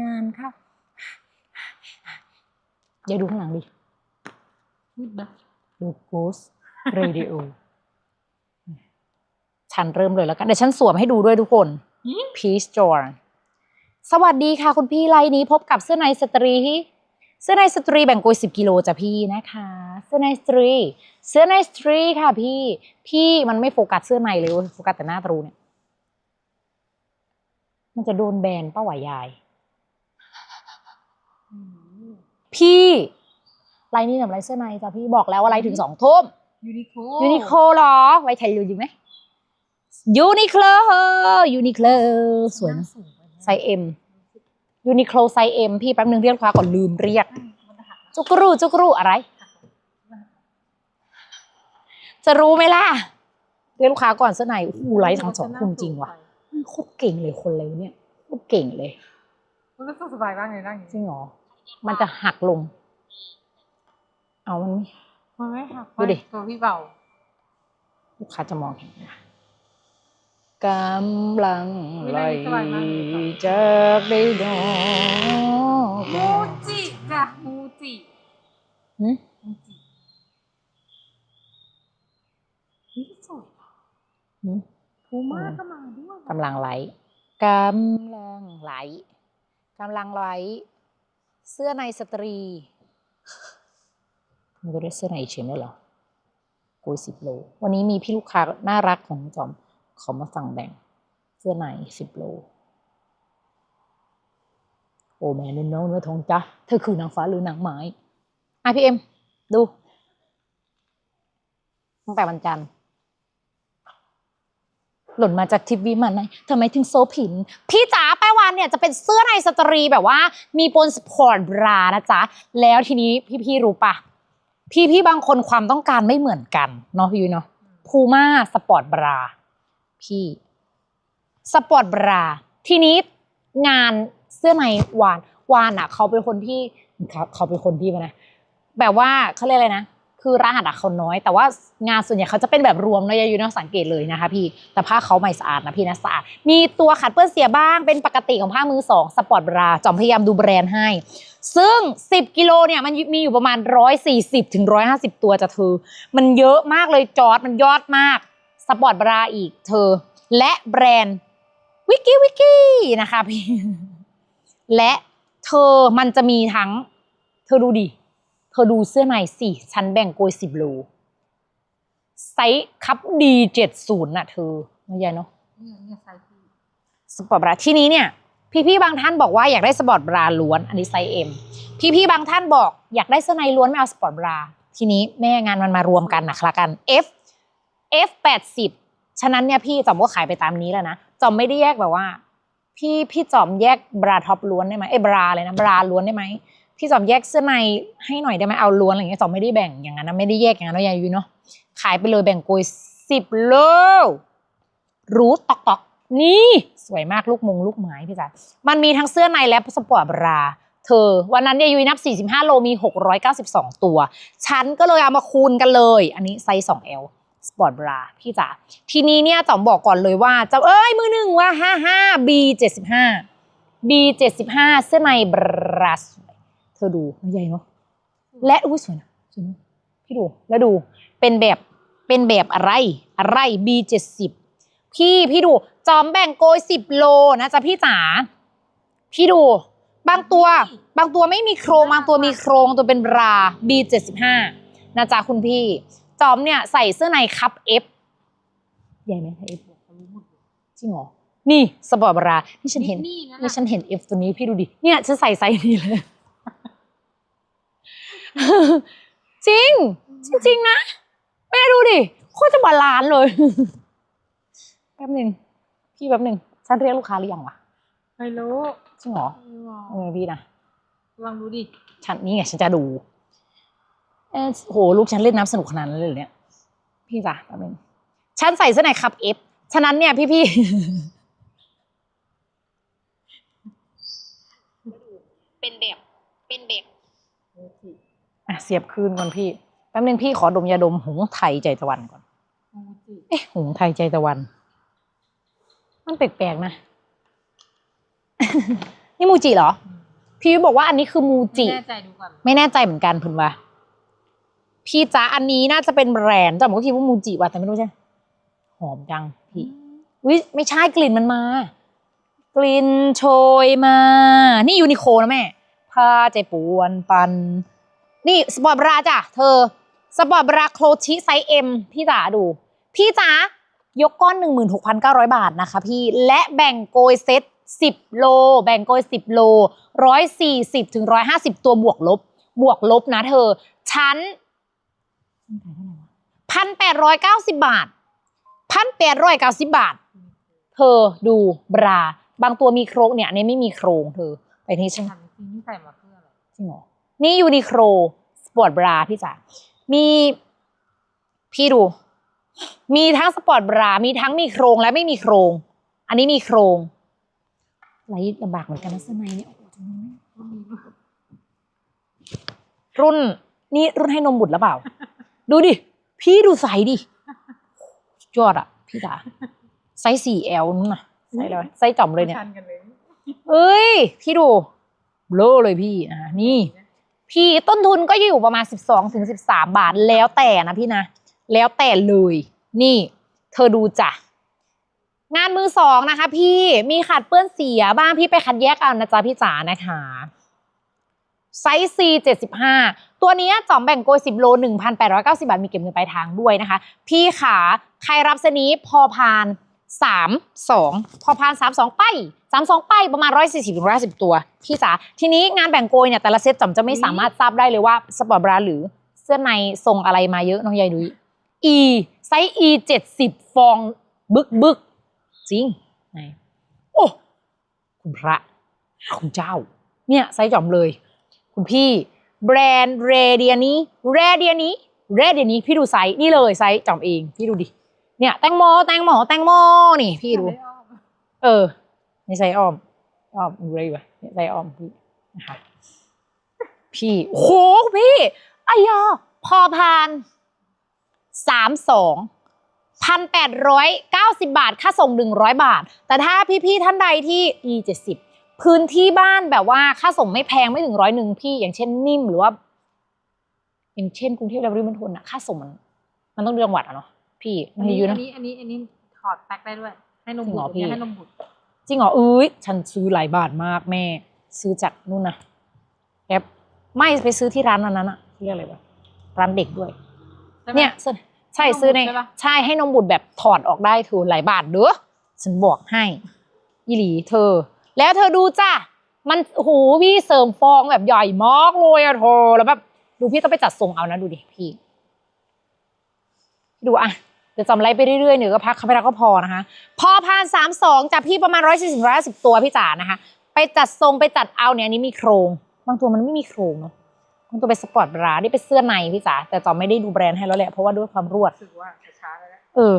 นานค่ะอย่าดูข้างหลังดิมืดนะดู Ghost Radio ฉันเริ่มเลยแล้วกันเดี๋ยวฉันสวมให้ดูด้วยทุกคน Peace j o r สวัสดีค่ะ คุณพี่ไลน์นี้พบกับเสื้อในสตรีเสื้อในสตรีแบ่งกุยสิบกิโลจ้ะพี่นะคะ เสื้อในสตรี เสื้อในสตรีค่ะพี่ พี่มันไม่โฟกัสเสื้อในเลยเว้ยโฟกัสแต่หน้าตรูเนี่ย มันจะโดนแบนป้าหวายยาย พี่ไลน์นี้ทำไรเสื้อในจ้ะพี่บอกแล้วว่าไลน์ถึงสองทุ่มยูนิโคยูนิโคลเหรอ ไว้ไทยรู้อยู่ไหมยูนิโคลยูนิโคลสวยนะไซส์เอ็มยูนิโคลไซส์เอ็มพี่แป๊บนึงเรียกลูกค้าก่อนลืมเรียก จุกรูจุกรูอะไร จะรู้ไหมล่ะ เรียกลูกค้าก่อนเสื้อในโอ้โหไลท์ทั้งสองคนจริงว่ะโคตรเก่งเลยคนเลยเนี่ยโคตรเก่งเลยมันก็สบายมากเลยนั่งอย่างจรินี้งเหรอ มันจะหักลง เอามันไม่มันไม่หักดูดิตัวพี่เบาลูกค้าจะมองเห็นนะกำลังไหลจากได้ดอกมูจิจ้ะมูจิหึมูจินี่สวยหึพูม่าก็มาด้วยกำลังไหลกำลังไหลกำลังไหล เสื้อในสตรีมันก็เรียกเสื้อในเฉยไหมเหรอกุยสิบโล วันนี้มีพี่ลูกค้าน่ารักของจอมเขามาสั่งแบ่ง เสื้อในสิบโล โอ้แม่นุ่นน้องเนื้อทองจ้ะเธอคือนางฟ้าหรือนางไม้อะพี่เอ็ม ดูตั้งแต่วันจันทร์หล่นมาจากทิปวิมันไหนทำไมถึงโซผิน พี่จ๋าแป้ วันเนี่ยจะเป็นเสื้อในสตรีแบบว่ามีปนสปอร์ตบรานะจ๊ะ แล้วทีนี้พี่ๆรู้ปะพี่ๆบางคนความต้องการไม่เหมือนกันเนาะพี่ยุ้ยเนาะพูม่าสปอร์ตบราพี่สปอร์ตบราทีนี้งานเสื้อในวานวานอะ เขาเป็นคนที่เขาเขาเป็นคนที่มานะแบบว่าเขาเรียกอะไรนะ คือรหัสอะเขาน้อย แต่ว่างานส่วนใหญ่เขาจะเป็นแบบรวมเนะยายูนะสังเกตเลยนะคะพี่แต่ผ้าเขาไม่สะอาดนะพี่นะสะอาดมีตัวขัดเปื้อนเสียบ้างเป็นปกติของผ้ามือสองสปอร์ตบราจอมพยายามดูแบรนด์ให้ ซึ่ง 10 กิโลเนี่ยมันมีอยู่ประมาณ 140ถึง150 ตัวจะเธอ มันเยอะมากเลยจอดมันยอดมากสปอร์ตบราอีกเธอ และแบรนด์วิกกี้วิกกี้นะคะพี่และเธอมันจะมีทั้ง เธอดูดิ ธอดูเสื้อในสิฉันแบ่งโกยสิบโลไซส์คัพดีเจ็ดศูนย์น่ะเธอไม่ใช่เนาะเนี่ยเนี่ยไซส์พี่สปอร์ตบราที่นี้เนี่ย พี่ๆบางท่านบอกว่าอยากได้สปอร์ตบราล้วน อันนี้ไซส์เอ็มพี่ๆบางท่านบอกอยากได้เสื้อในล้วนไม่เอาสปอร์ตบรา ทีนี้แม่งานมันมารวมกันนะคะกัน F F แปดสิบฉะนั้นเนี่ยพี่จอมก็ขายไปตามนี้แล้วนะจอมไม่ได้แยกแบบว่า พี่พี่จอมแยกบราท็อปล้วนได้ไหมเอ้ยบราเลยนะบราล้วนได้ไหม พี่จอมแยกเสื้อในให้หน่อยได้ไหมเอาล้วนอะไรอย่างเงี้ยจอมไม่ได้แบ่งอย่างนั้นนะไม่ได้แยกอย่างนั้นนะยายยุ้ยเนาะขายไปเลยแบ่งโกยสิบโลรู้ตอกตอกนี่สวยมากลูกมงลูกไม้พี่จ๋ามันมีทั้งเสื้อในและสปอร์ตบรา เธอ วันนั้นยายยุ้ยนับ 45 โลมี 692 ตัว ฉันก็เลยเอามาคูณกันเลย อันนี้ไซส์ 2L สปอร์ตบราพี่จ๋าทีนี้เนี่ยจอมบอกก่อนเลยว่าจะเอ้ยมือหนึ่งว่า 55 B 75 B 75เสื้อในบราสวย เธอดูมันใหญ่เนาะและอุ้ยสวยนะสวยนะพี่ดูแล้วดูเป็นแบบเป็นแบบอะไรอะไร B เจ็ดสิบพี่พี่ดูจอมแบ่งโกยสิบโลนะจ๊ะพี่จ๋าพี่ดู บางตัว บางตัวไม่มีโครงบางตัวมีโครงตัวเป็นบรา B เจ็ดสิบห้านะจ๊ะคุณพี่ จอมเนี่ยใส่เสื้อในคัพ F ใหญ่ไหมเอฟจริงเหรอนี่สปอร์ตบราที่ฉันเห็นนี่นั่นนี่น่ะฉันเห็น F ตัวนี้พี่ดูดิเนี่ยฉันใส่ไซส์นี้เลย จริง จริง ๆ นะ แม่ดูดิโคตรจะบาลานซ์เลย แป๊บหนึ่งพี่แป๊บหนึ่งฉันเรียกลูกค้าหรือยังวะไม่รู้จริงเหรอไม่รู้เออพี่นะลองดูดิฉันนี่ไงฉันจะดูเออโหลูกฉันเล่นน้ำสนุกขนาดนั้นเลยเหรอเนี่ยพี่จ๋าแป๊บหนึงฉันใส่เสื้อในคับ F ฉะนั้นเนี่ยพี่พี่เป็นแบบเป็นแบบมูจิ อะเสียบคืนก่อนพี่แป๊บนึงพี่ขอดมยาดมหงส์ไทยใจตะวันก่อนมูจิเอ๊ะหงส์ไทยใจตะวัน มันแปลกๆนะ นี่มูจิเหรอ พี่ยุ้ยบอกว่าอันนี้คือมูจิ ไม่แน่ใจดูก่อนไม่แน่ใจเหมือนกันเพิ่นว่าพี่จ๋าอันนี้น่าจะเป็นแบรนด์จำก็คิดว่ามูจิว่ะแต่ไม่รู้ใช่หอมจังพี่วิไม่ใช่กลิ่นมันมา กลิ่นโชยมา นี่ยูนิโคนะแม่พาใจปวนปัน นี่สปอร์ตบราจ้ะเธอสปอร์ตบราโคลชิไซส์เอ็มพี่จ๋าดู พี่จ๋ายกก้อน 16,900 บาทนะคะพี่ และแบ่งโกยเซต10 โล แบ่งโกย 10 โล 140ถึง150 ตัวบวกลบ บวกลบนะเธอ ชั้นพันแปดร้อยเก้าสิบบาทพันแปดร้อยเก้าสิบบาท เธอดูบรา บางตัวมีโครงเนี่ยอันนี้ไม่มีโครงเธอ ไปที่ฉันถามจริงนี่ใส่มาเพื่ออะไรจริงเหรอ นี่ยูนิโคลสปอร์ตบราพี่จ๋ามีพี่ดู มีทั้งสปอร์ตบรา มีทั้งมีโครงและไม่มีโครง อันนี้มีโครงไรลำบากเหมือนกันนะเสื้อในเนี่ยโอ้โหจริงๆก็มีด้วยรุ่นนี่รุ่นให้นมบุตรหรือเปล่า ดูดิ พี่ดูไซส์ดิสุดยอดอะพี่จ๋าไซส์ 4L นู่นน่ะไซส์อะไรวะไซส์จ่อมเลยเนี่ยชันกันเลยเอ้ย พี่ดูเบลอเลยพี่อะนี่ พี่ต้นทุนก็อยู่ประมาณ 12ถึง13 บาทแล้วแต่นะพี่นะ แล้วแต่เลย นี่เธอดูจ้ะ งานมือสองนะคะ พี่มีขัดเปื้อนเสียบ้างพี่ไปคัดแยกเอานะจ๊ะพี่จ๋านะคะไซส์ C 75 ตัวนี้จอมแบ่งโกย 10 โล 1,890 บาท มีเก็บเงินปลายทางด้วยนะคะ พี่ขาใครรับเสนี้พอพาน 32พอพาน32ไป32ไปประมาณ140ถึง150ตัว พี่จ๋าทีนี้งานแบ่งโกยเนี่ยแต่ละเซตจอมจะไม่สามารถทราบได้เลยว่าสปอร์ตบราหรือเสื้อในทรงอะไรมาเยอะน้องยายดุย E ไซส์ E 70ฟองบึกบึกจริงไหนโอ้คุณพระคุณเจ้า เนี่ยไซส์จอมเลย คุณพี่แบรนด์เรเดียนี้เรเดียนี้เรเดียนี้พี่ดูไซส์นี่เลยไซส์จอมเองพี่ดูดิ เนี่ย แตงโมแตงโมแตงโมนี่พี่รู้เออในไซส์อ้อมอ้อมดูอะไรวะเนี่ยไซส์อ้อมพี่นะคะพี่โอ้โหพี่อายาพอพานสามสองพันแปดร้อยเก้าสิบาท ค่าส่งหนึ่งร้อยบาท แต่ถ้าพี่ๆท่านใดที่ e เจ็ดสิบพื้นที่บ้านแบบว่าค่าส่งไม่แพงไม่ถึงร้อยหนึ่งพี่ อย่างเช่นนิ่มหรือว่า อย่างเช่นกรุงเทพและปริมณฑลอะค่าส่งมัน มันต้องเดือนวัดอะเนาะ พี่มันมีอยู่อันะ นนี้อันนี้อันนี้ถอดแพ็คได้ด้วย ให้นมจริงบุเหรตอรพี่เนี่ยให้นมบุตรจริงเหรอเอ้ยฉันซื้อหลายบาทมากแม่ ซื้อจากนู่นนะแอปไม่ไปซื้อที่ร้านนั้นอะเรียกอะไรวะร้านเด็กด้วย ใช่ไหม เนี่ยซื้อใช่ให้นมบุตรซื้อในใช่ปะ ใช่ให้นมบุตรแบบถอดออกได้ถือหลายบาทเด้อฉันบอกให้อีหลีเธอ แล้วเธอดูจ้ะมันโอ้โหพี่เสริมฟองแบบใหญ่มากเลยอะเธอแล้วแบบดูพี่ต้องไปจัดทรงเอานะดูดิพี่ ดูอะ เดี๋ยวจำไล่ไปเรื่อยๆหนึ่งก็พักเข้าไปแล้วก็พอนะคะ พอพานสามสองจากพี่ประมาณร้อยสี่สิบร้อยสิบตัวพี่จ๋านะคะ ไปจัดทรงไปจัดเอาเนี่ยอันนี้มีโครง บางตัวมันไม่มีโครงเนาะบางตัวเป็นสปอร์ตบรานี่เป็นเสื้อในพี่จ๋าแต่จอมไม่ได้ดูแบรนด์ให้แล้วแหละเพราะว่าด้วยความรวดรู้สึกว่าจะช้าแล้วนะเออ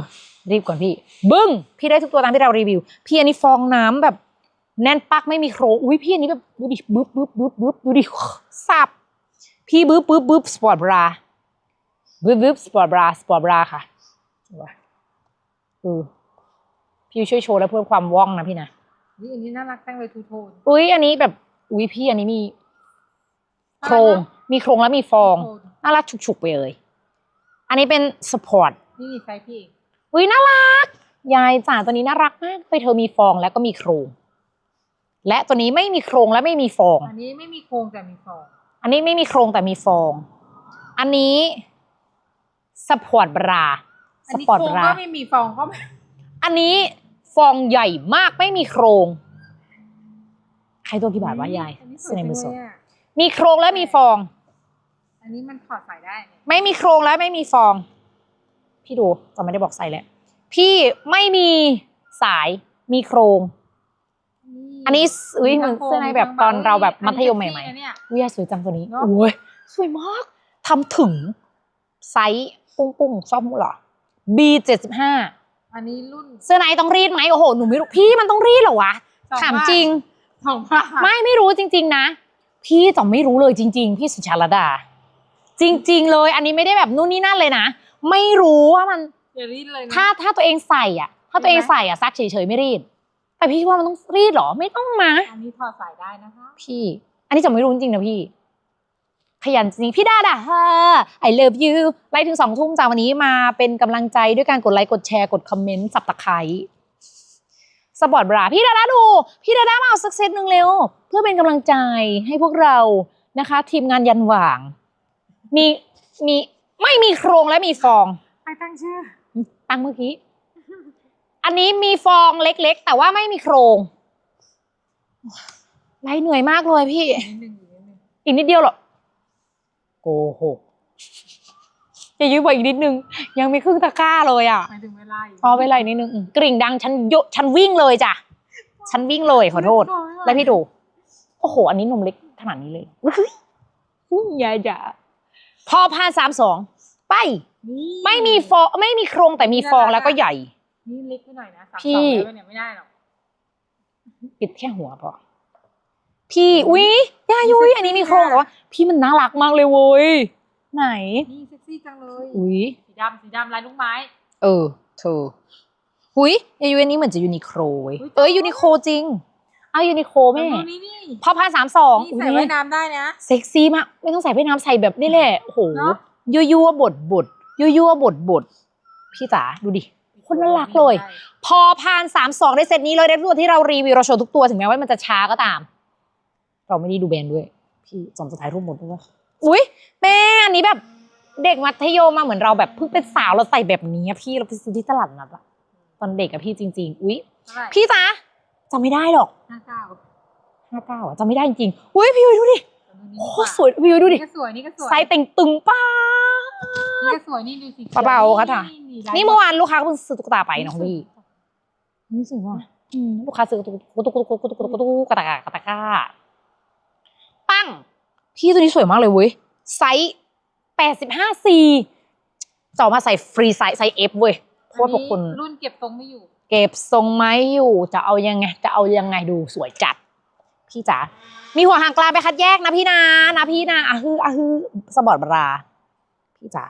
รีบก่อนพี่ บึ้ง พี่ได้ทุกตัวตามที่เรารีวิว พี่อันนี้ฟองน้ำแบบ แน่นปักไม่มีโครงอุ้ยพี่อันนี้แบบดูดิบึ๊บบึ๊บบึ๊บบึ๊บดูดิสับพี่บึ๊บบึ๊บบึ๊บสปอร์ตบราบึ๊บบึ๊บสปอร์ตบราสปอร์ตบราค่ะ เห็นปะเออพี่ช่วยโชว์แล้วเพิ่มความว่องนะพี่นะนี่อันนี้น่ารักจังเลยทูโทน อุ้ยอันนี้แบบอุ้ยพี่อันนี้มี โครง มีโครงแล้วมีฟองทูโทนน่ารักฉุกๆไปเลย อันนี้เป็นสปอร์ตนี่ไซส์พี่เองอุ้ยน่ารัก ยายจ๋าตัวนี้น่ารักมากไปเธอมีฟองแล้วก็มีโครง และตัวนี้ไม่มีโครงและไม่มีฟอง อันนี้ไม่มีโครงแต่มีฟองอันนี้ไม่มีโครงแต่มีฟอง อันนี้สปอร์ตบราอั สนนี้ปอร์ตโครงบราก็ไม่มีฟองก็ไม่อันนี้ฟองใหญ่มากไม่มีโครง ใครตัวกี่บาทวะยายอันนี้สเสื้วอยในจังมือสเลดยอะมีโครงและมีฟอง อันนี้มันถอดใส่ได้เนี่ยไม่มีโครงและไม่มีฟอง พี่ดูจะไม่ได้บอกใส่แหละ พี่ไม่มีสายมีโครง อันนี้อุ้ยเหมือนเสื้อในแบบตอนเราแบบมัธยมใหม่ๆเนี่ยๆอุ้ยสวยจังตัวนี้เนอะ โอ้ยสวยมากทำถึงไซส์ปุ้งปุ้งๆชอบมุเหรอ B เจ็ดสิบห้าอันนี้รุ่น เสื้อในต้องรีดไหมโอ้โหหนูไม่รู้พี่มันต้องรีดเหรอวะสองถามบทจริง สองบาทไม่ไม่รู้จริง ๆ นะ พี่จอมไม่รู้เลยจริง ๆ พี่สุชาลดา จริง ๆ เลย อันนี้ไม่ได้แบบนู่นนี่นั่นเลยนะ ไม่รู้ว่ามัน อย่ารีดเลยนะ ถ้าถ้าตัวเองใส่อะ ถ้าตัวเองเห็นไหมใส่อะซักเฉยๆไม่รีด แต่พี่ว่ามันต้องรีดเหรอไม่ต้องมา อันนี้ถอดสายได้นะคะ พี่ อันนี้จะไม่รู้จริงๆนะพี่ข ยันจริงพี่ดาดาฮ่า I love you ไล่ถึงสองทุ่มจากวันนี้มาเป็นกำลังใจด้วยการกดไลค์กดแชร์กดคอมเมนต์สับตะไคร้สปอร์ตบราพี่ดาดาดู พี่ดาดามาเอาสักเซตหนึ่งเร็ว เพื่อเป็นกำลังใจให้พวกเรานะคะ ทีมงานยันหว่าง มีมีไม่มีโครงและมีฟอง ไปตั้งชื่อ ตั้งเมื่อกี้ อันนี้มีฟองเล็กๆ แต่ว่าไม่มีโครงไล่เหนื่อยมากเลยพี่นิดนึงอีกนิดนึงอีกนิดเดียวเหรอ โกหกจะยืมไปอีกนิดนึง ยังมีครึ่งตะกร้าเลยอะหมายถึงเวลาอีกพอไปไรนิดนึงอืมกริ่งดังฉันโยฉันวิ่งเลยจ้ะฉันวิ่งเลยขอโทษ แล้วพี่ดูโอ้โห อันนี้นมเล็กขนาดนี้เลยอุ้ยอุ้ยอย่าอย่าพอพานสามสองไปนี่ไม่มีฟองไม่มีโครงแต่มีฟองแล้วก็ใหญ่ นี่เล็กไปหน่อยนะสามพี่สองได้ไหมเนี่ยไม่ได้หรอกปิดแค่หัวพอ พี่อุ๊ยยายุ้ยอันนี้มีโครงแต่ว่า พี่มันน่ารักมากเลยเว้ยไหนนี่เซ็กซี่จังเลยอุ๊ยสีดำสีดำลายลูกไม้ เออเธออุ๊ยยายุ้ยอันนี้เหมือนจะยูนิโคลเว้ยอุ๊ยเอ้ยยูนิโคลจริงเอายูนิโคลแม่ดูนี่นี่พอพานสามสองนี่ใส่ว่ายน้ำได้นะเซ็กซี่มากไม่ต้องใส่ว่ายน้ำใส่แบบนี่แหละโอ้โหเนอะยั่วยั่วบดบดยั่วยั่วบดบดพี่จ๋าดูดิคนน่ารักเลย พอพานสามสองได้เซตนี้เลยได้ทุกตัวที่เรารีวิวเราโชว์ทุกตัวถึงแม้ว่ามันจะช้าก็ตาม เราไม่ได้ดูแบรนด์ด้วย พี่สองสุดท้ายรูปหมดด้วยอุ้ยแม่อันนี้แบบเด็กมัธยมมาเหมือนเราแบบเพิ่งเป็นสาวเราใส่แบบนี้อะพี่เราไปซื้อที่ตลาดนัดอะตอนเด็กอะพี่จริง ๆ อุ้ยเท่าไหร่พี่จ๋าจำไม่ได้หรอกห้าเก้าห้าเก้าอะจำไม่ได้จริงๆอุ้ยพี่วิวดูดิตัวนี้โคตรสวยพี่วิวดูดินี่ก็สวยนี่ก็สวยไซส์เต่งตึงป้านี่ก็สวยนี่ดูสิเบาๆค่ะท่ะลายนี่เมื่อวานลูกค้าเพิ่งซื้อตุ๊กตาไปนะคุณพี่นี่สวยว่ะอืมลูกค้าซื้อตุ๊กตุ๊กตุ๊กตุ๊กตุ๊กตุ๊กตุ๊กตุ๊กกระตากกระตากร้า ปั้ง พี่ตัวนี้สวยมากเลยเว้ย ไซส์แปดสิบห้าซีจะเอามาใส่ฟรีไซส์ไซส์เอฟเว้ยเพราะว่าพวกคนรุ่นเก็บทรงไม่อยู่ เก็บทรงไม้อยู่ จะเอายังไง จะเอายังไงดูสวยจัด พี่จ๋า มีหัวหางกลางไปคัดแยกนะพี่นา นะพี่นาอะฮืออะฮือสปอร์ตบรา พี่จ๋า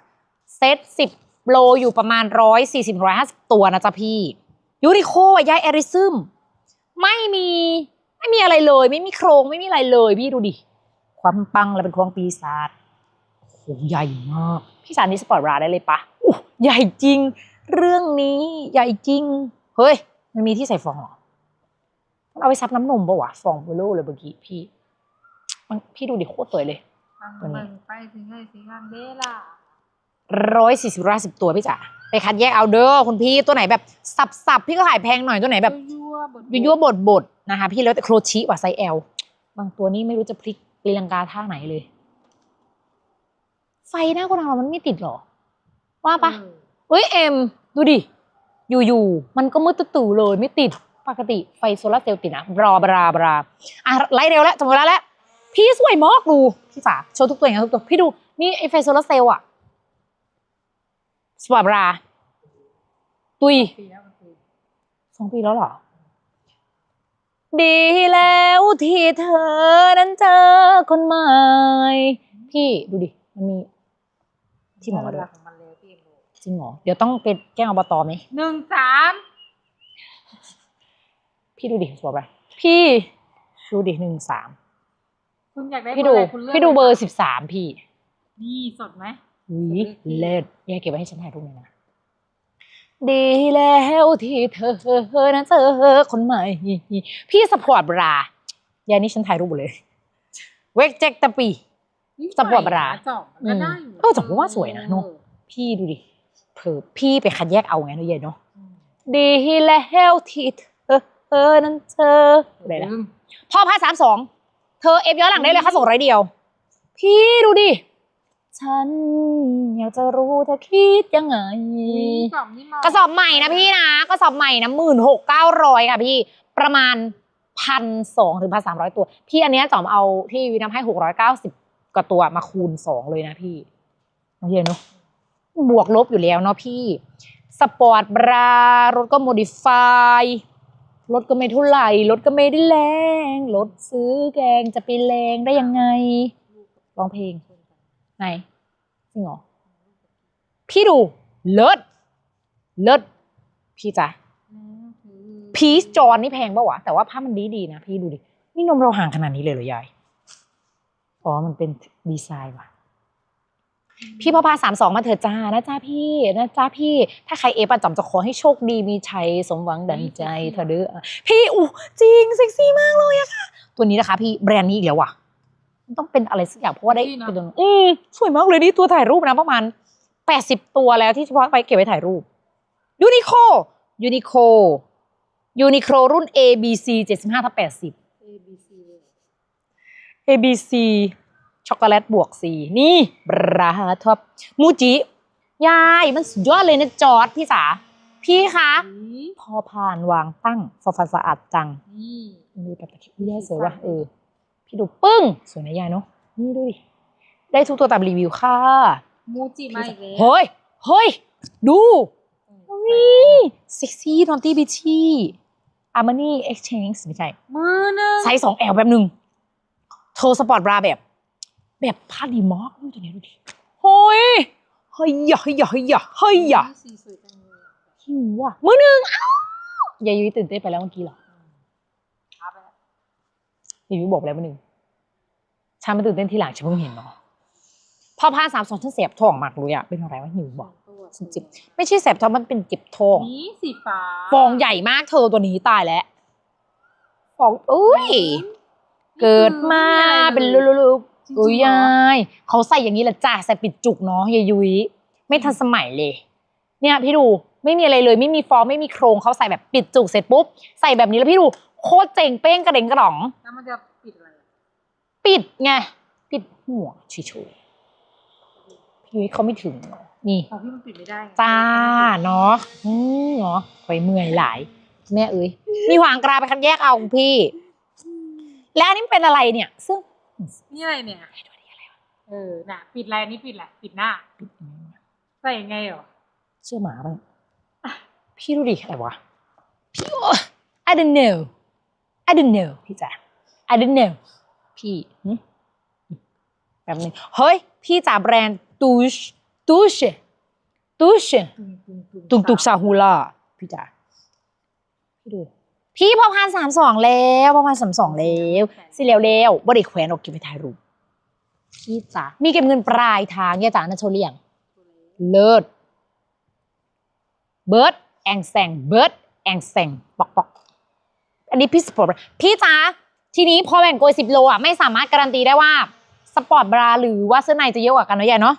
เซตสิบโลอยู่ประมาณร้อยสี่สิบร้อยห้าสิบตัวนะจ๊ะพี่ ยูริโคอะยายแอริซึม ไม่มี ไม่มีอะไรเลย ไม่มีโครง ไม่มีอะไรเลย พี่ดูดิ ความปังแล้วเป็นความปีศาจโอ้โหใหญ่มากพี่สารนี่สปอร์ตบราได้เลยปะอู้ใหญ่จริง เรื่องนี้ใหญ่จริง เฮ้ย มันมีที่ใส่ฟองเหรอมันเอาไปซับน้ำนมปะวะฟองเบลอเลยเมื่อกี้พี่มันพี่ดูดิโคตรสวยเลยฟังตัวนี้เบิ่งไปสิเฮ้ยสิงามเด้ล่ะร้อยสี่สิบร้อยสิบตัวพี่จ๋าไปคัดแยกเอาเด้อคุณพี่ตัวไหนแบบสับสับๆพี่ก็ขายแพงหน่อยตัวไหนแบบยั่วๆบดๆยั่วๆบดบดๆนะคะพี่แล้วแต่โครชิว่ะไซส์ L บางตัวนี้ไม่รู้จะพลิก ตีลังกาท่าไหนเลย ไฟหน้าโกดังเรามันไม่ติดหรอ ว่าปะเออเฮ้ยเอ็ม ดูดิ อยู่ๆ มันก็มืดตื่ๆเลยไม่ติด ปกติไฟโซลาร์เซลล์ติดนะบราบราบราอะไล่เร็วแล้วจำเวลาแล้ว พี่สวยมากดูพี่จ๋าโชว์ทุกตัวอย่างทุกตัว พี่ดูนี่ไอไฟโซลาร์เซลล์อะสปอร์ตบรา ตุยปีแล้วมันปีสองปีแล้วเหรอ ดีแล้วที่เธอนั้นเจอคนใหม่ พี่ดูดิ มันมี ที่หมอมาด้วยเวลของมันเร็วพี่เอ็มดูจริงเหรอ เดี๋ยวต้องไปแจ้งอบตไหม หนึ่งสามพี่ดูดิสวยปะพี่ ดูดิหนึ่งสามคุณอยากได้พี่ดูเบอร์อะไรคุณเลือกพี่ดูเบอร์ลยสิบสามพี่นี่สดไหมอุ้ยเลือกพี่เลิศแยกเก็บไว้ให้ฉันถ่ายรูปหน่อยนะ ดีแล้วที่เธอนั้นเจอคนใหม่ พี่สปอร์ตบรายานี่ฉันถ่ายรูปหมดเลย เวกเจ็กตะปีนี่สปอร์ตบราจอบมันก็ได้อยู่เออจอบว่าสวยนะเนอะพี่ดูดิเผลอพี่ไปคัดแยกเอาไงเนอะเย็นเนาะอืมดีแล้วที่เธอเธอนั้นเจออะไรนะลืมพ่อพาสามสองเธอเอฟย้อนหลังได้เลยค่าส่งร้อยเดียว พี่ดูดิ ฉันอยากจะรู้เธอคิดยังไงนี่กล่องนี่มากระสอบใหม่นะพี่นะกระสอบใหม่นะหมื่นหกเก้าร้อยค่ะพี่ ประมาณพันสองถึงพันสามร้อยตัว พี่อันเนี้ยจอมเอาที่วินัมให้หกร้อยเก้าสิบกว่าตัวมาคูณสองเลยนะพี่โอเคเนอะบวกลบอยู่แล้วเนาะพี่ สปอร์ตบรารถก็โมดิฟายรถก็ไม่เท่าไหร่รถก็ไม่ได้แรงรถซื้อแกงจะไปแรงได้ยังไงร้องเพลง ไหนจริงเหรอพี่ดูเลิศเลิศพี่จ๋าพีชจอนนี่แพงปะวะแต่ว่าผ้ามันดีดีๆนะพี่ดูดินี่นมเราห่างขนาดนี้เลยเหรอยายอ๋อมันเป็นดีไซน์ว่ะ พี่พอพาสามสองมาเถิดจ้านะจ้าพี่นะจ้าพี่ ถ้าใครเอฟอะจำจะขอให้โชคดีมีชัยสมหวังดังใจเธอเด้อพี่อู้จริงเซ็กซี่มากเลยอะค่ะ ตัวนี้นะคะ พี่แบรนด์นี้อีกแล้วว่ะมัน ต้องเป็นอะไรสักอย่างเพราะว่าได้เป็นตัวอืมสวยมากเลยนี่ตัวถ่ายรูปนะประมาณแปดสิบตัวแล้วที่เฉพาะไปเก็บไว้ถ่ายรูปยูนิโคยูนิโคยูนิโครุ่น A B C เจ็ดสิบห้าทับแปดสิบ A B C เลย A B C ช็อกโกแลตบวก C นี่บราท็อปมูจิ ยายมันสุดยอดเลยนะจอร์ดพี่สา พี่คะนี่พอผ่านวางตั้งฟอฟันสะอาดจังนี่มีแบบตะเคียนยายสวยว่ะเออ พี่ดูปึ้งสวยนะยายเนาะนี่ดูดิได้ทุกตัวตามรีวิวค่ะมูจิมาอีกแล้วเฮ้ยเฮ้ยดูเออนี่เซ็กซี่นอนตี้บิชี่อาร์มานี่เอ็กชแนนไม่ใช่มือหนึงไซส์สองแอลแบบหนึ่งโทรสปอร์ตบราแบบ แบบผ้าดีมากดูตัวนี้ดูดิเฮ้ยเฮ้ยอย่าเฮ้ยอย่าเฮ้ยอย่าเฮ้ยอย่าสีสวยจังเลยอะหิวอะมือหนึ่งเอ้ายายยุ้ยตื่นเต้นไปแล้วเมื่อกี้เหรอเอาไปแล้ว ยายยุ้ยบอกแล้วมือหนึ่งฉันมาตื่นเต้นทีหลังฉันเพิ่งเห็นเนาะพอพาสามสองฉันเสียบท้องมากเลยอะเป็นอะไรวะหิวบอกตัวฉันจิบไม่ใช่แสบท้องมันเป็นเจ็บท้องนี่สีฟ้าฟองใหญ่มากเธอตัวนี้ตายแล้วฟองเอ้ยเกิดมาเป็นลูกๆจริงๆอุ้ยเหรอยายเขาใส่อย่างนี้แหละจ้าใส่ปิดจุกเนาะยายยุ้ยไม่ทันสมัยเลย เนี่ยพี่ดูไม่มีอะไรเลย ไม่มีฟองไม่มีโครงเขาใส่แบบปิดจุกเสร็จปุ๊บใส่แบบนี้แล้วพี่ดู โคตรเจ๋งเป้งกระเด็งกระดอง แล้วมันจะปิดอะไรอะปิดไง ปิดหัวเฉยๆพี่ยุ้ยเขาไม่ถึงหรอนี่ ของพี่มันปิดไม่ได้ไงจ้าเนาะอืมเนาะไปเมื่อยหลาย แม่เอ้ยมีหวางกราไปคัดแยกเอาคุณพี่ แล้วอันนี้มันเป็นอะไรเนี่ย ซึ่งนี่อะไรเนี่ย เออ น่ะ ปิดอะไรอันนี่ปิดแหละไรปิดหน้า ใส่ยังไงเหรอ เชื่อหมาป่ะเนี่ยพี่ดูดิอะไรวะพี่ I don't know I don't know พี่จ๋า I don't know พี่หึแบบนึงเฮ้ย พี่จ๋าแบรนด์ตูชตูชตูชตุงตุงตุงตุกซาฮูล่าพี่จ๋าพี่ดูพี่พอพันสามสองแล้วพอพันสามสองแล้วสิแล้วแล้วบ่ได้แขวนออกเก็บไปถ่ายรูปพี่จ๋ามีเก็บเงินปลายทางเนี่ยจ๋านะโชว์เรียงเลิศเบิร์ดแองแซงเบิร์ดแองแซงปอกปอก อันนี้พี่สปอร์ตพี่จ๋าทีนี้พอแบ่งโกยสิบโลอะไม่สามารถการันตีได้ว่าสปอร์ตบราหรือว่าเสื้อในจะเยอะกว่ากันเนาะใหญ่เนาะ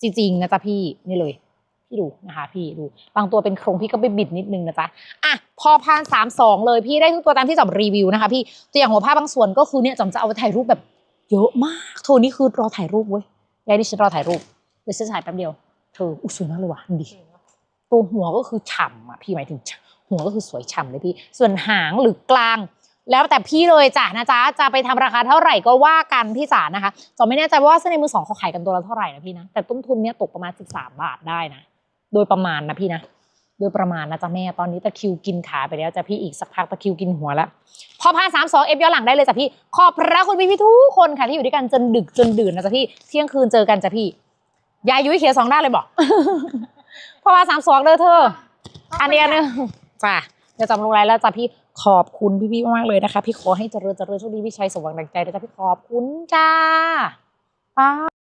จริงๆนะจ๊ะพี่นี่เลย พี่ดูนะคะ พี่ดูบางตัวเป็นโครงพี่ก็ไปบิดนิดนึงนะจ๊ะอะพอพานสามสองเลยพี่ได้ทุกตัวตามที่จำรีวิวนะคะพี่ตัวอย่างหัวผ้าบางส่วนก็คือเนี่ยจำจะเอาไปถ่ายรูปแบบ เยอะมากโทนี่คือรอถ่ายรูปเว้ยยายดิฉันรอถ่ายรูปเดี๋ยวฉันถ่ายแป๊บเดียวเธออุ้ยสวยมากเลยว่ะดูดิตัวหัวก็คือฉ่ำอะพี่หมายถึง หัวก็คือสวยฉ่ำเลยพี่ ส่วนหางหรือกลาง แล้วแต่พี่เลยจ้ะนะจ๊ะจะไปทำราคาเท่าไหร่ก็ว่ากันพี่จ๋านะคะจอไม่แน่ใจว่าเสื้อในมือสองเขาขายกันตัวละเท่าไหร่นะพี่นะแต่ต้นทุนเนี้ยตกประมาณ 13 บาทได้นะโดยประมาณนะพี่นะโดยประมาณนะจ๊ะแม่ตอนนี้ตะคิวกินขาไปแล้วจ้ะพี่อีกสักพักตะคิวกินหัวแล้วพอพาสามสองเอฟย้อนหลังได้เลยจ้ะพี่ขอบพระคุณพี่พี่ทุกคนค่ะที่อยู่ด้วยกันจนดึกจนดื่นนะจ๊ะพี่เที่ยงคืนเจอกันจ้ะพี่ยายยุ้ยเขียวสองหน้าเลยบอกพอพาสามสองเด้อเธออันเนี้อันนึง จ้ะเดี๋ยวจำลงรายแล้วจ้ะพี่ขอบคุณพี่ๆมากๆเลยนะคะ พี่ขอให้เจริญเจริญโชคดีพี่ชัยสมหวังดังใจนะจ๊ะพี่ขอบคุณจ้าป้า